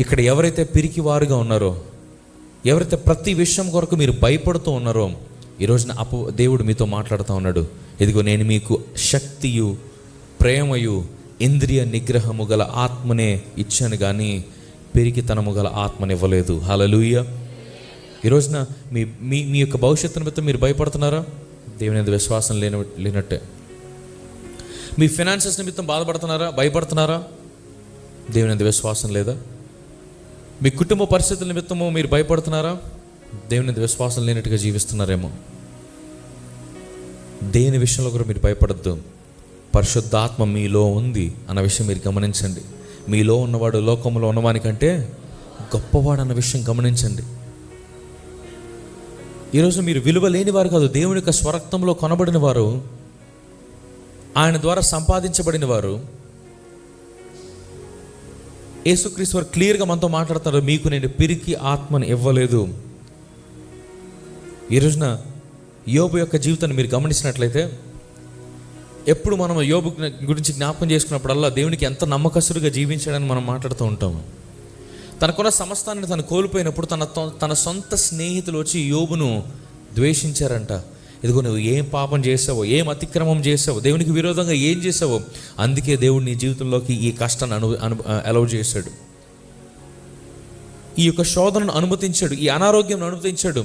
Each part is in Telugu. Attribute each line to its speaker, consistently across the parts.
Speaker 1: ఇక్కడ ఎవరైతే పిరికి వారుగా ఉన్నారో ఎవరైతే ప్రతి విషయం కొరకు మీరు భయపడుతూ ఉన్నారో ఈ రోజున అపో దేవుడు మీతో మాట్లాడుతూ ఉన్నాడు. ఇదిగో నేను మీకు శక్తియు ప్రేమయు ఇంద్రియ నిగ్రహము గల ఆత్మనే ఇచ్చాను కానీ పెరిగితనము గల ఆత్మని ఇవ్వలేదు హలలుయ ఈ రోజున మీ మీ మీ యొక్క భవిష్యత్తు నిమిత్తం మీరు భయపడుతున్నారా? దేవుని మీద విశ్వాసం లేని లేనట్టే. మీ ఫినాన్సెస్ నిమిత్తం బాధపడుతున్నారా? భయపడుతున్నారా? దేవుని మీద విశ్వాసం లేదా? మీ కుటుంబ పరిస్థితుల నిమిత్తము మీరు భయపడుతున్నారా? దేవుని విశ్వాసం లేనట్టుగా జీవిస్తున్నారేమో. దేని విషయంలో కూడా మీరు భయపడద్దు. పరిశుద్ధాత్మ మీలో ఉంది అన్న విషయం మీరు గమనించండి. మీలో ఉన్నవాడు లోకంలో ఉన్నవానికంటే గొప్పవాడు అన్న విషయం గమనించండి. ఈరోజు మీరు విలువ లేని వారు కాదు దేవుని యొక్క స్వరక్తంలో కొనబడిన వారు ఆయన ద్వారా సంపాదించబడిన వారు యేసుక్రీస్తు వారు క్లియర్గా మనతో మాట్లాడుతున్నారు మీకు నేను పిరికి ఆత్మను ఇవ్వలేదు. ఈ రోజున యోబు యొక్క జీవితాన్ని మీరు గమనించినట్లయితే ఎప్పుడు మనం యోబు గురించి జ్ఞాపకం చేసుకున్నప్పుడల్లా దేవునికి ఎంత నమ్మకస్తుడిగా జీవించాడని మనం మాట్లాడుతూ ఉంటాము తనకున్న సమస్తాన్ని తను కోల్పోయినప్పుడు తన తన సొంత స్నేహితులు వచ్చి యోబును ద్వేషించారంట. ఇదిగో నువ్వు ఏం పాపం చేసావో ఏం అతిక్రమం చేసావో దేవునికి విరోధంగా ఏం చేసావో అందుకే దేవుడు నీ జీవితంలోకి ఈ కష్టాన్ని అను అను అలౌ చేశాడు. ఈ యొక్క శోధనను అనుమతించాడు ఈ అనారోగ్యం అనుమతించాడు.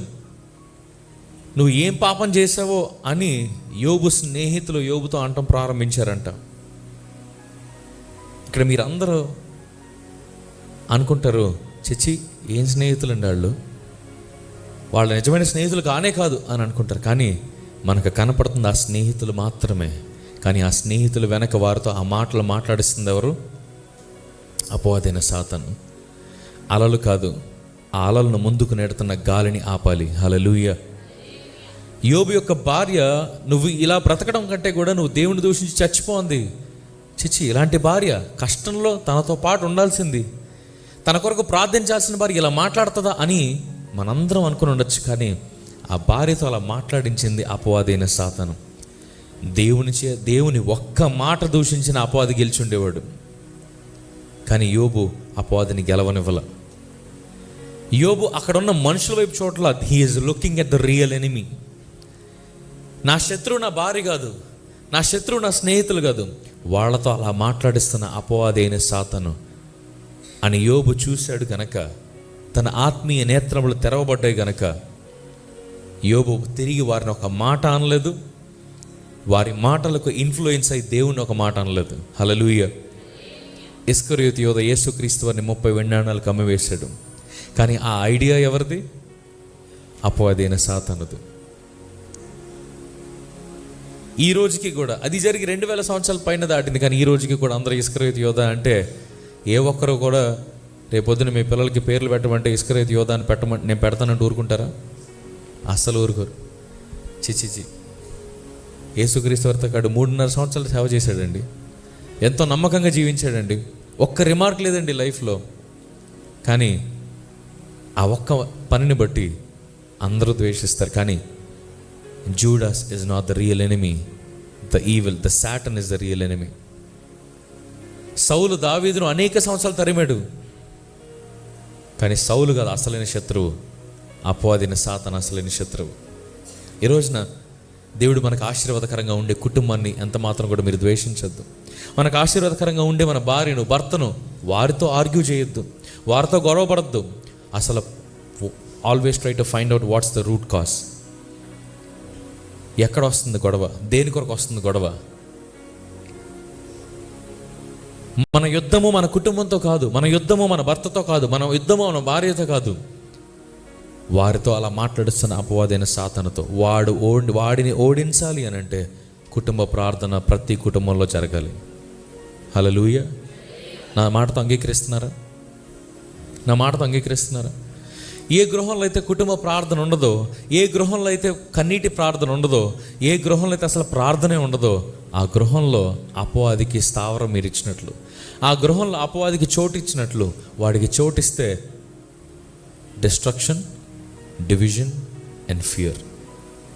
Speaker 1: నువ్వు ఏం పాపం చేసావో అని యోబు స్నేహితులు యోబుతో అంటం ప్రారంభించారంట. ఇక్కడ మీరందరూ అనుకుంటారు చచ్చి ఏం స్నేహితులండి వాళ్ళు? వాళ్ళ నిజమైన స్నేహితులు కానే కాదు అని అనుకుంటారు. కానీ మనకు కనపడుతుంది ఆ స్నేహితులు మాత్రమే. కానీ ఆ స్నేహితులు వెనక వారితో ఆ మాటలు మాట్లాడిస్తుంది ఎవరు? అపోవాదైన సాతను. అలలు కాదు ఆ అలలను ముందుకు నెడుతున్న గాలిని ఆపాలి. హలలుయ యోబు యొక్క భార్య నువ్వు ఇలా బ్రతకడం కంటే కూడా నువ్వు దేవుని దూషించి చచ్చిపోంది. చిచ్చి ఇలాంటి భార్య కష్టంలో తనతో పాటు ఉండాల్సింది. తన కొరకు ప్రార్థించాల్సిన భార్య ఇలా మాట్లాడుతుందా? అని మనందరం అనుకుని ఉండొచ్చు కానీ ఆ భార్యతో అలా మాట్లాడించింది అపవాదైన సాతను. దేవుని చే దేవుని ఒక్క మాట దూషించిన అపవాది గెలిచుండేవాడు కానీ యోబు అపవాదిని గెలవనివ్వల. యోబు అక్కడున్న మనుషుల వైపు చోట్ల he's looking at the real enemy నా శత్రువు నా భార్య కాదు నా శత్రువు నా స్నేహితులు కాదు. వాళ్ళతో అలా మాట్లాడిస్తున్న అపవాదైన సాతను. అని యోబు చూశాడు కనుక తన ఆత్మీయ నేత్రములు తెరవబడ్డాయి గనక యోబు తిరిగి వారిని ఒక మాట అనలేదు. వారి మాటలకు ఇన్ఫ్లుయెన్స్ అయి దేవుని ఒక మాట అనలేదు. హలలుయ ఇస్కరియోత్ యోధ యేసుక్రీస్తు వారిని ముప్పై వెండాణాలకు అమ్మివేశాడు. కానీ ఆ ఐడియా ఎవరిది? అపవాదైన సాతనుది. ఈ రోజుకి కూడా అది జరిగి రెండు వేల సంవత్సరాల పైన దాటింది. కానీ ఈ రోజుకి కూడా అందరూ ఇస్కరేత్ యోధ అంటే ఏ ఒక్కరు కూడా రేపొద్దున మీ పిల్లలకి పేర్లు పెట్టమంటే ఇస్కరేత్ యోధ అని పెట్టమంటే నేను పెడతానంటే ఊరుకుంటారా? అస్సలు ఊరుకోరు. చిచిచి యేసుక్రీస్తు వర్తకాడు కాడు మూడున్నర సంవత్సరాలు సేవ చేశాడండి. ఎంతో నమ్మకంగా జీవించాడండి. ఒక్క రిమార్క్ లేదండి లైఫ్లో. కానీ ఆ ఒక్క పనిని బట్టి అందరూ ద్వేషిస్తారు. కానీ Judas is not the real enemy. The evil the Satan is the real enemy. సౌలు దావీదును అనేక సంవత్సరాలు తరిమాడు. కానీ సౌలు కాదు అసలైన శత్రువు. అపవాదిన సాతన అసలైన శత్రువు. ఈ రోజున దేవుడు మనకు ఆశీర్వాదకరంగా ఉండే కుటుంబాన్ని ఎంత మాత్రం కూడా మీరు ద్వేషించొద్దు. మనకు ఆశీర్వాదకరంగా ఉండే మన భార్యను భర్తను వారితో ఆర్గ్యూ చేయొద్దు. వారితో గొడవపడద్దు. అసలు always try to find out what's the root cause ఎక్కడ వస్తుంది గొడవ? దేని కొరకు వస్తుంది గొడవ? మన యుద్ధము మన కుటుంబంతో కాదు మన యుద్ధము మన భర్తతో కాదు మన యుద్ధము మన భార్యతో కాదు. వారితో అలా మాట్లాడుస్తున్న అపవాదైన సాతనతో వాడు ఓడి వాడిని ఓడించాలి అని అంటే కుటుంబ ప్రార్థన ప్రతి కుటుంబంలో జరగాలి. హలలుయ నా మాటతో అంగీకరిస్తున్నారా? నా మాటతో అంగీకరిస్తున్నారా? ఏ గృహంలో అయితే కుటుంబ ప్రార్థన ఉండదో ఏ గృహంలో అయితే కన్నీటి ప్రార్థన ఉండదో ఏ గృహంలో అయితే అసలు ప్రార్థనే ఉండదో ఆ గృహంలో అపవాదికి స్థావరం మీరు ఇచ్చినట్లు. ఆ గృహంలో అపవాదికి చోటు ఇచ్చినట్లు వాడికి చోటిస్తే డిస్ట్రక్షన్ డివిజన్ అండ్ ఫియర్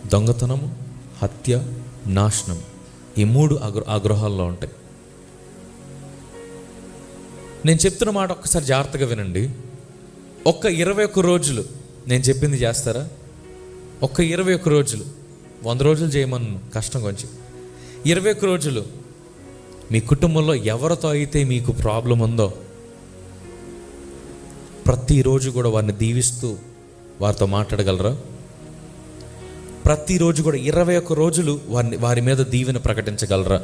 Speaker 1: దొంగతనము హత్య నాశనం ఈ మూడు ఆ ఆ గృహాల్లో ఉంటాయి. నేను చెప్తున్న మాట ఒక్కసారి జాగ్రత్తగా వినండి. ఒక్క ఇరవై ఒక్క రోజులు నేను చెప్పింది చేస్తారా? ఒక్క ఇరవై ఒక్క రోజులు. వంద రోజులు చేయమను కష్టం కొంచెం. ఇరవై ఒక్క రోజులు మీ కుటుంబంలో ఎవరితో అయితే మీకు ప్రాబ్లం ఉందో ప్రతిరోజు కూడా వారిని దీవిస్తూ వారితో మాట్లాడగలరా? ప్రతిరోజు కూడా ఇరవై ఒక్క రోజులు వారిని వారి మీద దీవెన ప్రకటించగలరా?